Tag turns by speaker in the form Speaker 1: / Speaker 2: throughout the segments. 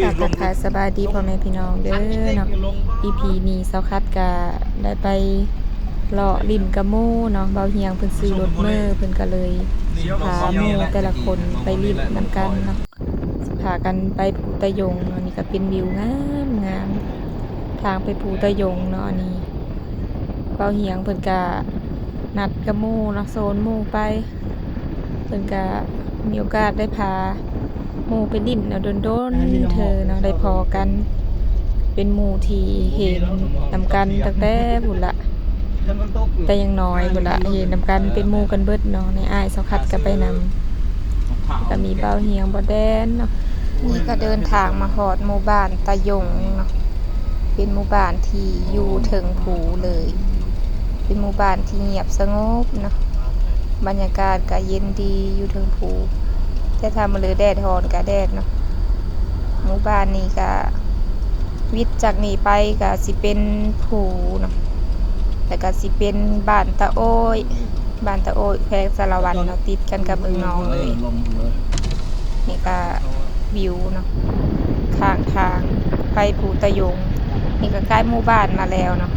Speaker 1: กลับทักทายสบายดีพ่อแม่พี่น้องเด้อเนาะ EP นี้เซาคัดก็ได้ไปเลาะลินกระมู่เนาะเบาเฮียงเพิ่นซื้อรถเมอร์เพิ่นก็เลยพาหมู่แต่ละคนไปลินนำกันเนาะพากันไปภูตะยงเนาะนี่ก็เป็นวิวงามงามทางไปภูตะยงเนาะอันนี้เบาเฮียงเพิ่นก็นัดกระมู่เนาะโซนหมู่ไปเพิ่นก็มีโอกาสได้พา มูไปดินเนาะโดนๆเธอเนาะได้พอกัน เป็นหมูที่เห็นนำกันตั้งแต่บุละแต่ยังน้อยบุละเห็นนำกันเป็นหมูกันเบิดเนาะในอ้ายเสาคัดก็ไปนำก็มีเบาเฮียงบ่แดนเนาะนี่ก็เดินทางมาฮอดหมู่บ้านตะยงเนาะเป็นหมู่บ้านที่อยู่ถึงภูเลย เป็นหมู่บ้านที่เงียบสงบเนาะบรรยากาศก็เย็นดีอยู่เทิงภู แต่ถ้ามาเลยแดดฮอนก็แดดเนาะหมู่บ้านนี้ก็วิทย์จากนี้ไปก็สิเป็นภูเนาะแล้วก็สิเป็นบ้านตะโอ้ยบ้านตะโอ้ยแพรสารวันเนาะติดกันกับเมืองนองเลยนี่ก็วิวเนาะข้างทางไปภูตะยง นี่ก็ใกล้หมู่บ้านมาแล้วเนาะ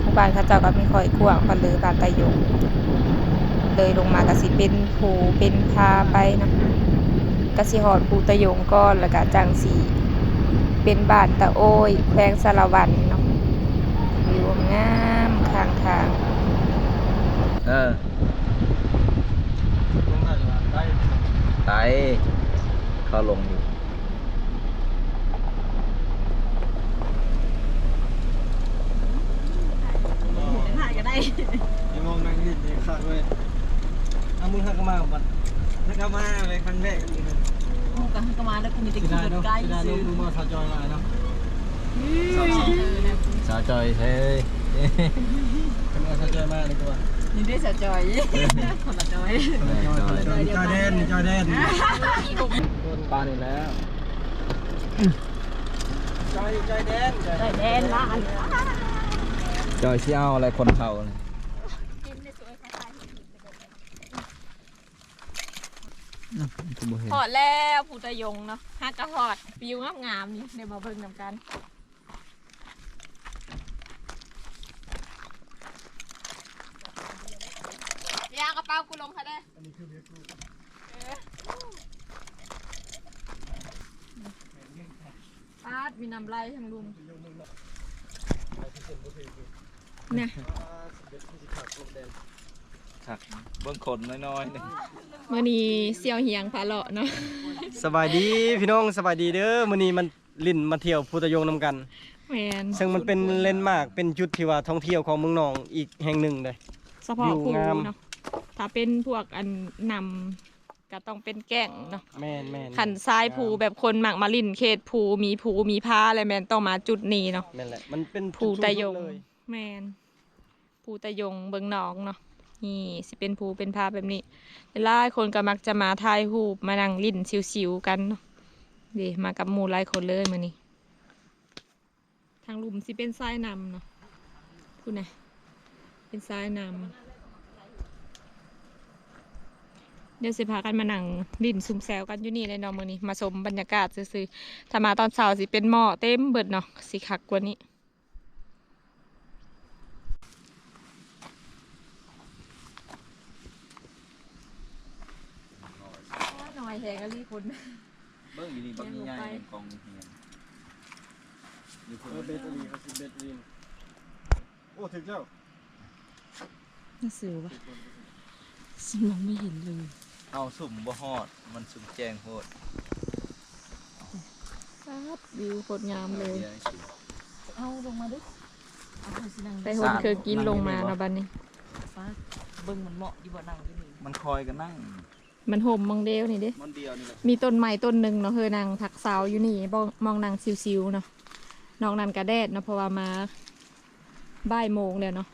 Speaker 1: หมู่บ้านเขาเจ้าก็ไม่ค่อยกว้างปานเลยบ้านตะยงเลยลงมาก็สิเป็นภูเป็นพาไปเนาะ ก็สิหอดภูตะยงก้อนแล้วก็จังสีเป็นบ้านตะโอ้ยแขวงสารวันเนาะวิวงามข้างทาง
Speaker 2: เออไตเขาลงอยู่
Speaker 3: ถ่ายก็ได้
Speaker 4: ยังมองนั่งนิดนี่ขาดเว้ยเอามือหักมาบัด หักมาเลยครั้งแรกนี่นะ
Speaker 3: กูก็ก็มาแล้วกูมีแต่
Speaker 4: สิ
Speaker 3: ขี่
Speaker 4: ดาร
Speaker 3: ถ
Speaker 4: เนาะ
Speaker 3: ใกล้
Speaker 4: สิดา
Speaker 3: ซื้
Speaker 4: ลู
Speaker 3: อก
Speaker 4: มาทาจอยมาเนาะ
Speaker 3: เออนะ
Speaker 2: สาวจอยเฮ้ย
Speaker 4: เป็นมาทาจอยมาเลยตัว
Speaker 3: นี่ได้สะจอยคนละจอย
Speaker 4: จอยจอยจอยแดนจอยแดนปลานี่แล้วจอยจอยแดนจอย
Speaker 3: ได้แดนละอัน
Speaker 2: จอยเชี่ยวอะไรคนเผาเลย
Speaker 1: หอดแล้วภูตะยงเนาะฮักกะหอดวิวงามๆนี่เดี๋ยวมาเบิ่งนำกันยากระเป๋ากูลงค่ะเด้ปาดมีน้ำลายทางลุมเนี่ย
Speaker 2: ครับเบื้องคนน้อยๆหนึง
Speaker 1: มื่อนี้เซียวเหียงพาเลาะเนาะ
Speaker 4: สบายดีพี่น้องสบายดีเด้อมื้อนี้มันลิ่นมาเที่ยวพุทธยงนำกัน
Speaker 1: แมน
Speaker 4: ซึ่งมันเป็นเลนด์มาร์กเป็นจุดที่ว่าท่องเที่ยวของเมืองหนองอีกแห่งหนึ่งเลย
Speaker 1: เฉพาะ
Speaker 4: วิว
Speaker 1: ภู
Speaker 4: งาม
Speaker 1: เนาะถ้าเป็นพวกอันนำก็ต้องเป็นแก่งเนาะ
Speaker 4: แม่นแม่น
Speaker 1: ขันทรายภูแบบคนหมักมาลินเขตภูมีภูมีผ้าอะไรแมนต้องมาจุดนี้เนาะ
Speaker 4: แม่นแหละมันเป็น
Speaker 1: ภูตะยง
Speaker 4: จุดๆเลย
Speaker 1: แมนภูตะยงเบิงหนองเนาะ นี่สิเป็นภูเป็นผ้าแบบนี้หลายคนก็มักจะมาถ่ายรูปมานั่งลินชิวๆกันเนาะเดีมากับหมู่หลายคนเลยมือนี้ทางลุมสิเป็นทรายนำเนาะพูดนะเป็นทรายนำเดี๋ยวสิพากันมานั่งดินซุ่มแซวกันอยู่นี่เลยเนาะมื้อนี้มาชมบรรยากาศซื่อๆถ้ามาตอนเช้าสิเป็นหม้อเต็มเบิดเนาะสิคักกว่านี้หน่อย แหงก็รีคน
Speaker 2: เบื้องอยู่นี่เบื้องใหญ่ๆเป็นกองเฮียนอยู่
Speaker 4: เออเบสอลีครับเบสอลีโอ้ถึงเจ้า
Speaker 1: น่าสิวปะฉันมองไม่เห็นเลย
Speaker 2: เอาสุ่มบ่ฮอด มันสุ่มแจ้งโพด
Speaker 1: ครับวิวโคตรงามเลย
Speaker 2: เดี๋ยวสิ
Speaker 3: เอาลงมาดิเอาไปสินั่ง
Speaker 1: ไปหนคือกินลงมาเนาะบัดนี้
Speaker 3: ฟ้าเบิ่งมันเหมาะดีบ่นั่งอยู่นี่
Speaker 2: มันคอยกันนั่ง
Speaker 1: มันห่มมองเดียวนี่เด้
Speaker 2: มันเดียวนี่แหละ
Speaker 1: มีต้นไม้ต้นหนึ่งเนาะเฮอนางผักสาวอยู่นี่มองมองนางซิวๆเนาะนอกนั้นกระแดดเนาะเพราะว่ามาบ่ายโมงแล้วเนาะ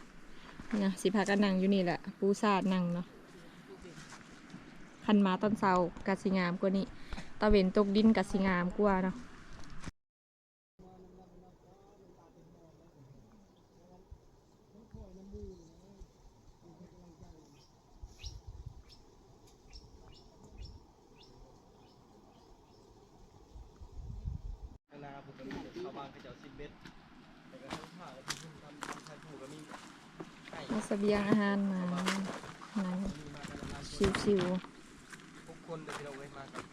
Speaker 1: นี่นะสิพากันนั่งอยู่นี่แหละ ปูซาดนั่งเนาะคันมาตอนเช้ากะสิงามกว่านี้ตะเวนตกดินกะสิงามกว่าเนาะ
Speaker 4: บ็ดแต่ก็ทั้งผ้าและที่ทำทำใช้ผูกก็มีไก่
Speaker 1: เอาเสบียงอาหารมานั่ง
Speaker 4: มีมา กันหลายคน
Speaker 1: ชิว
Speaker 4: ทุกคนเดี๋ยวพี่เราไว้มากับ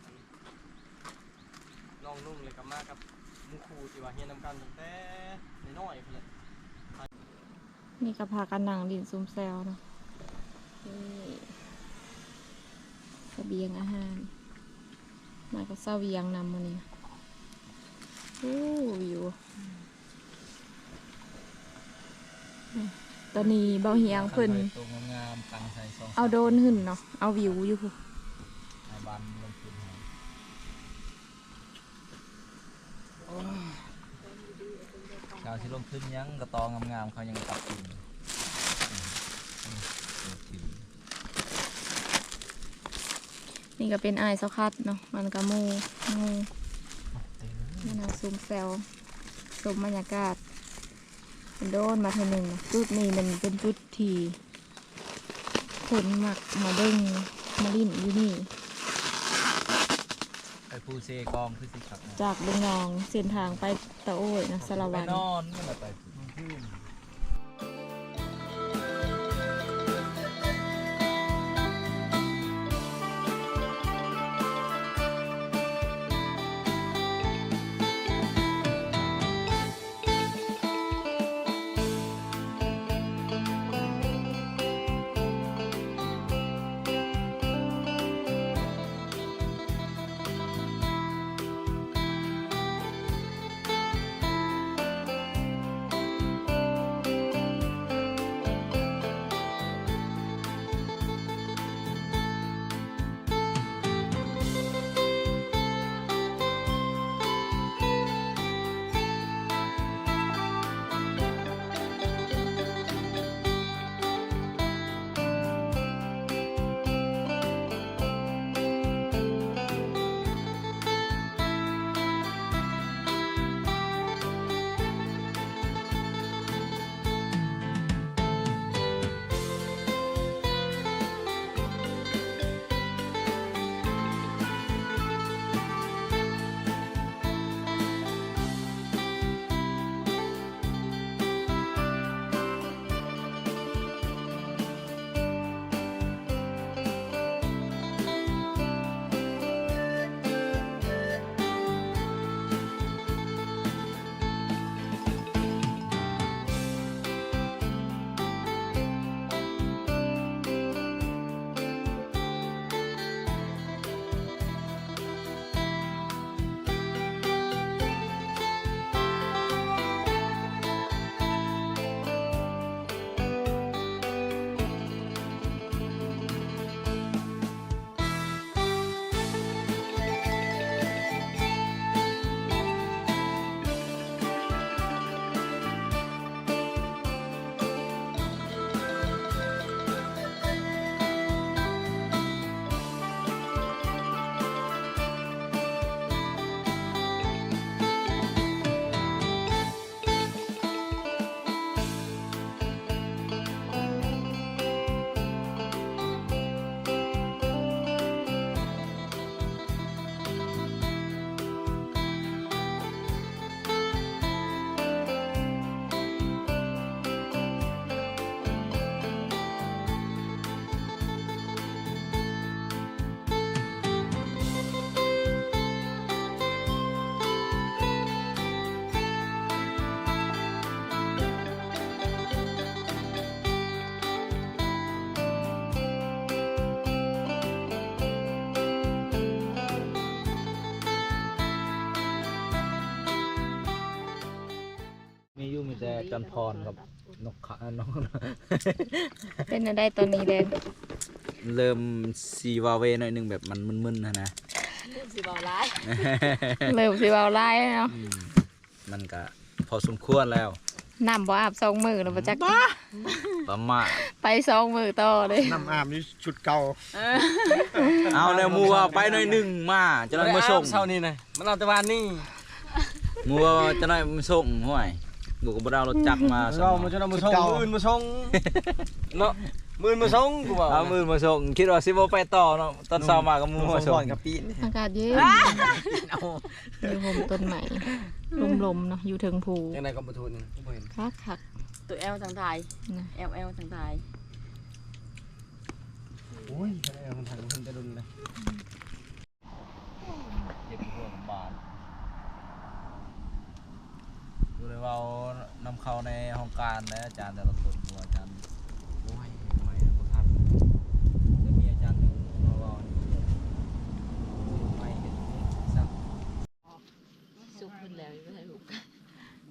Speaker 4: น้องนุ่งเลยกับมากับหมุครูที่ว่าเฮียนนำกันตั้งแต่น้อยๆพุ่นแหละ
Speaker 1: ๆนี่ก็พากันนั่งดินซุมแซวเนาะนี่เสบียงอาหาร มาก็เศร้าเวียงนำมาเนี่ยโอ้วิวนี่ตอนนี้เบาเฮียงเพิ่น
Speaker 2: ตัวงามๆตังใส่ซอง
Speaker 1: เอาโดนหึ่นเนาะเอาวิวอยู่พู้
Speaker 2: เอาบันลงทุนให้ชาวที่ลงทุนยังกระตองงามๆเขายังตัดกินอืมอืมอืมกิน
Speaker 1: นี่ก็เป็นไอายเซาคัดเนาะมันก็หมูหมูนี่นะซุมแซวชมบรรยากาศเป็นโดนมาเทอหนึ่งเนาะจุดนี้มันเป็นจุดที่ คนมักมาเบิ้งมาลิ่นอยู่นี่
Speaker 2: ไปภูเซกองคือสิครับนะ
Speaker 1: จากเบืองนองเส้นทางไปตะโอ้ยนะสาร
Speaker 2: ไป
Speaker 1: วัน
Speaker 2: นอนนี่แหละไป จันพรกับนกขาน้อง
Speaker 1: เป็นอะไรตอนนี้แดง
Speaker 2: เริ่มซีวาเวหน่อยหนึงแบบมันมึนๆนะนะ
Speaker 3: สิบ่ร้าย
Speaker 1: เริ่มสิเบาไล่เนาะ
Speaker 2: อืมมันก็พอสมควรแล้ว
Speaker 1: น้ำบ่อาบสองมือแล้วบ่จัก
Speaker 2: ประมาณ
Speaker 1: ไปสองมือต่อเลย
Speaker 4: น้ำอาบนี่ชุดเก่า
Speaker 2: เอาแล้วมัวไปหน่อยหนึงมาจะหน่อยมาส่ง
Speaker 4: เช้านี้นะมันเอาแต่วันนี้
Speaker 2: มัวจะหน่อยมาส่งห่วย กูก็บ่ได้เอารถจักรมาส่
Speaker 4: เรา
Speaker 2: ง
Speaker 4: มันจะนำมาส่งมื้ออื่นมาส่งเนาะหมื่นมาส่งกูบอก
Speaker 2: เอามือมาส่งคิดว่าสิบ่ไปต่อเนาะตอนเช้ามาก็มือมาส่ง
Speaker 4: ก่อนกับปีน
Speaker 1: อากาศเย็น
Speaker 4: เอา
Speaker 1: อยู่ห่มต้นใหม่ลมๆเนาะอยู่เทิงภู
Speaker 4: ยังไงก็บ่ทุนบ่เห็น
Speaker 1: คักคัก
Speaker 3: ตัวแอลทางไทย
Speaker 1: ๆนะ
Speaker 3: แอลแอลทางไทย
Speaker 4: โอ้ยเอามันทางมันจะรุนเลย
Speaker 2: เจ็บหัวลำบาก ดูเลยว่าเอานำเข้าในห้องการนะอาจารย์แต่ละคนตัวอาจารย์
Speaker 4: โอ้ยทำไมบ่ทัน
Speaker 2: จะมีอาจารย์หนึ่งมาเว่าไม่เห็นสัก
Speaker 3: สุกขึ้นแล้วไม่ใช่ลูก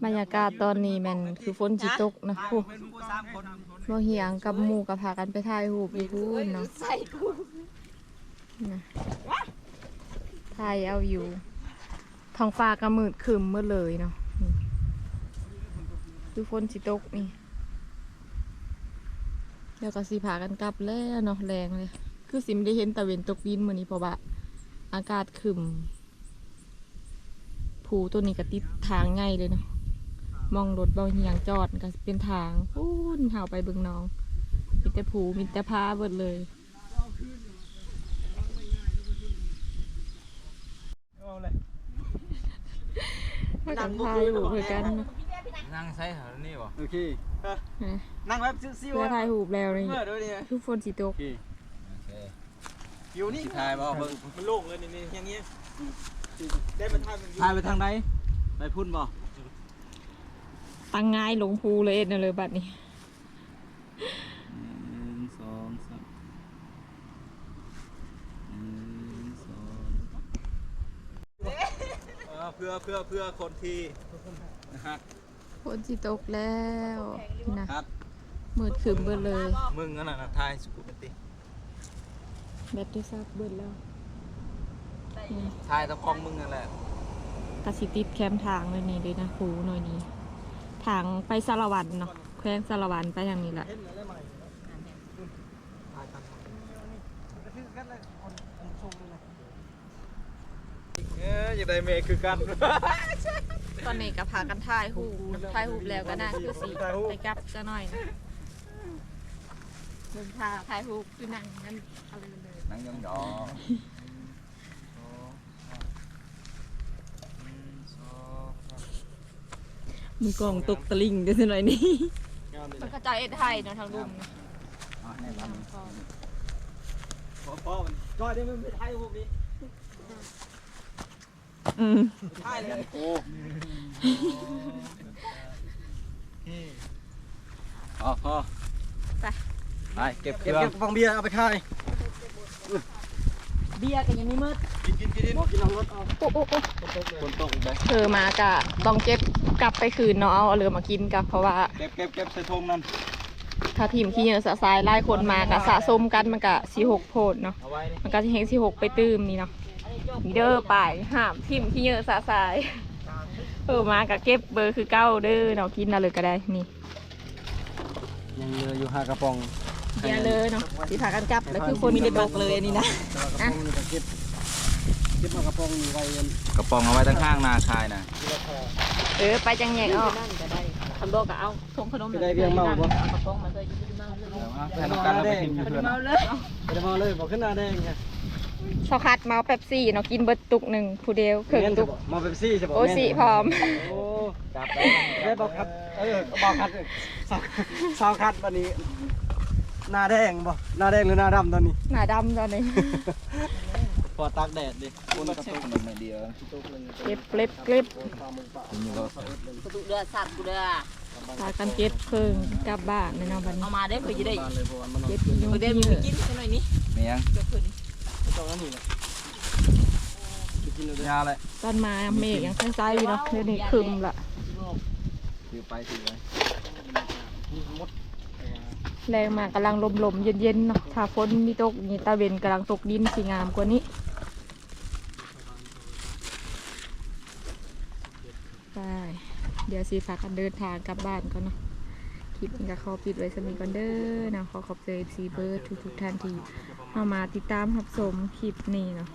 Speaker 1: บรรยากาศตอนนี้แมันคือฝนสิตกนะพูบ่เหียงกับหมู่กับพากันไปถ่ายรูปอยู่พูนเนาะ
Speaker 3: ใส่กู
Speaker 1: นะถ่ายเอาอยู่ท้องฟ้าก็มืดครึมหมดเลยเนาะนี่ คือฝนสิตกนี่แล้วก็สิพากันกลับแล้วเนาะแรงเลย คือสิมได้เห็นตะเวนตกดินมื้อนี้เพราะว่าอากาศครึมภูตัวนี้ก็ติดทางง่ายเลยเนาะมองรถเบาเหียงจอดก็เป็นทางพูนห่าวไปเบิ่งน้องมีแต่ภูมีแต่พาเบิดเลย
Speaker 4: เอาเลย
Speaker 1: มากันพายหูคือกันเนาะ
Speaker 2: นั่งใช้แถวนี้บ่
Speaker 4: โอเค
Speaker 1: นะ
Speaker 4: นั่งแบบซิ่ว
Speaker 1: เพื่อ
Speaker 4: ๆ
Speaker 1: ถ่ายหูปแล้วนี่
Speaker 4: เมื่อเดี๋ยวนี้
Speaker 1: ทุกฝนสิตก
Speaker 2: โอเค
Speaker 4: อยู่นี่
Speaker 2: สิทายบ่เบิ่ง
Speaker 4: มันโล่งเลยนี่ๆอย่างเงี้ยได้มาทายมัน
Speaker 2: ทายไปทางไหนไปพุ่นบ่
Speaker 1: ตั้งง่ายหลงภูเลยเอ็ดนั่นเลยบัดนี้
Speaker 2: หนึ่งสองสามหนึ่งสองเออเพื่อเพื่อเพื่อคนที่ฮัก
Speaker 1: ฝนสิตกแล้วนะ
Speaker 2: ฮัก
Speaker 1: มืดครึมเบิดเลย
Speaker 2: มึงนั่นน่ะทายสุกุมติ
Speaker 1: แบตได้ซักเบิดแล้วนี่
Speaker 2: ทายตะกองมึงนั่นแหละ
Speaker 1: กระสิติดแคมทางเลยนี่เลยนะภูหน่อยนี้ทางไปสารวันเนาะแขวงสารวันไปทางนี้แหละ
Speaker 4: เห็นอะไรใหม่ถ่ายกันก็คือกันเลยคนคนชมเลยนะ
Speaker 2: เอ้ยอย่างใดเมคือกัน
Speaker 1: ตอนนี้ก็พากันถ่ายหูปถ่ายหูปแล้วก็น่าคือสิไปกลับจะหน่อยนะมึงพาถ่ายหูปคือนั่งนั่นอะไรเลย
Speaker 2: นั่งยองยอ
Speaker 3: มือกองตกตะลิงเดี๋ยวสิหน่อยนี่
Speaker 4: งามเลย
Speaker 1: มัน
Speaker 4: นะ
Speaker 1: กระจายเอ็ดไทยเนาะทางลุม
Speaker 4: พอพอมันจอยได้มันไม่ถ่ายพวกนี้
Speaker 3: อืม
Speaker 4: ถ่ายเลย
Speaker 2: โอ้พอพอ
Speaker 1: ไป
Speaker 2: ไปเก็บเค
Speaker 4: เก็บ
Speaker 2: รื่อง
Speaker 4: เก็บฟังเบียร์เอาไปขาย
Speaker 3: เบียร์กันยังไม่มืด
Speaker 4: กินกินกินกินเอารถเอา
Speaker 1: โอ้โอ้โอ้
Speaker 2: คนตกอีกเลย
Speaker 1: เธอมากะต้องเก็บกลับไปคืนเนาะเอาเอาเรือมากินกับเพราะว่า
Speaker 2: เก็บเก็บเก็บใส่ทงนั่น
Speaker 1: ถ้าทีมขี้เหยอะสะสายไล่คนมากะสะสมกันมันกะสีหกโพดเนาะ
Speaker 2: เอาไว้นี่
Speaker 1: มันก็จะเฮงสีหกไปตื้มนี่เนาะนี่เด้อป่ายห้ามทีมขี้เหยอะสะสายเออมากะเก็บเบอร์คือเก้าเด้อเนาะกินเอาเลยก็ได้นี่
Speaker 4: ยังเหลืออยู่ห้ากระป๋อง
Speaker 1: เดี๋ยวเลยเนาะสีผากันกลับแล้วคือคน
Speaker 3: มีได้บักเลยอันนี้นะ
Speaker 4: กระป๋องนี่ก็เก็บเก็บเอากระป๋องนี่ไว้เงิน
Speaker 2: กระป๋องเอาไว้ตั้งข้างนาคายนะ
Speaker 1: เออไปจังแยกออก
Speaker 3: นั่นก็ได้คำบอกก็เอาทงขนม
Speaker 4: จะได้เรียงเมาบ่
Speaker 3: เอากระป๋องมาเลยยืดเมาเลย
Speaker 2: เดี๋ยวเอาให้น้ำกันแล้วไปทิ้งอยู่เพื่อน
Speaker 3: เมาเลย
Speaker 4: ไปได้มาเลยบอกขึ้นหน้าแดงไง
Speaker 1: สคัดเมาเป๊ปซี่เนาะกินเบิดตุกหนึ่งผู้เดียวครึ่งตุก
Speaker 4: มาเป็นซี่ใช่ป่ะ
Speaker 1: โอสิพร้อม
Speaker 4: โอ้จับได้ได้บอกคัดเออบอกคัดสาวสาวคัดวันนี้หน้าแดงบ่หน้าแดงหรือหน้าดำตอนนี้
Speaker 1: หน้าดำตอนนี้
Speaker 4: พอตากแดดดิ
Speaker 2: คนกระตุกมันไม่เดียว
Speaker 1: เก็บเล็บเก็บ
Speaker 2: ทีนี้ก็
Speaker 3: กูดูเดือดสัตว์กูเดือด
Speaker 1: พากันเก็บเพิ่งกลับบ้านในเนาะบัดนี้
Speaker 3: เอามาได้เพื่อจะได้
Speaker 4: บ้านเลยเพราะว่ามัน
Speaker 1: เก็บยุ่ง
Speaker 3: เพื่อได้
Speaker 1: ที่
Speaker 3: มึ
Speaker 1: เห
Speaker 3: ง
Speaker 1: ย
Speaker 3: กินสักหน่อยนี่
Speaker 2: เมียง
Speaker 3: เดี๋ยวเพื่อน
Speaker 4: ต้องนั่นนี่แหละกินเลย
Speaker 2: ยาเลย
Speaker 1: ตอนมาเมฆยังใสๆอยู่เนาะเดี๋ยวนี้ครึมละ
Speaker 2: ถือไปถือไว้
Speaker 4: มด
Speaker 1: แรงมากกำลังลมๆเย็นๆเนาะถ้าฝนมีตกนี่ตาเวนกำลังตกดินสีงามกว่านี้ไปเดี๋ยว สีฝากกันเดินทางกลับบ้านก่อนเนาะคลิปนี้ก็ขอปิดไว้สมีก่อนเด้อนะขอขอบใจซีเบิร์ดทุกๆท่านที่เข้ามาติดตามรับชมคลิปนี้เนาะ